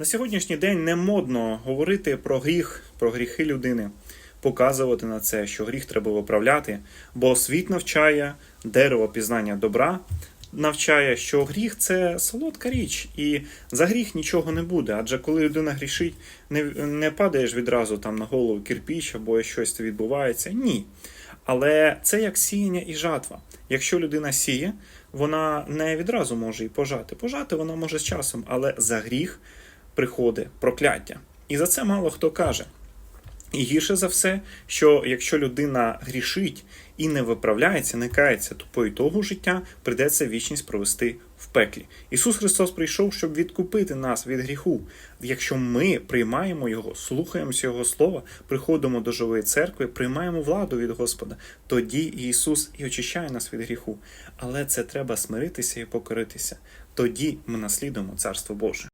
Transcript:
На сьогоднішній день не модно говорити про гріх, про гріхи людини, показувати на це, що гріх треба виправляти, бо світ навчає, дерево пізнання добра навчає, що гріх це солодка річ, і за гріх нічого не буде. Адже коли людина грішить, не, не падаєш відразу там на голову кирпіч або щось відбувається. Ні. Але це як сіяння і жатва. Якщо людина сіє, вона не відразу може і пожати. Пожати вона може з часом, але за гріх приходить прокляття. І за це мало хто каже. І гірше за все, що якщо людина грішить і не виправляється, не кається, то по ітогу життя прийдеться вічність провести в пеклі. Ісус Христос прийшов, щоб відкупити нас від гріху. Якщо ми приймаємо Його, слухаємося Його слова, приходимо до живої церкви, приймаємо владу від Господа, тоді Ісус і очищає нас від гріху. Але це треба смиритися і покоритися. Тоді ми наслідуємо Царство Боже.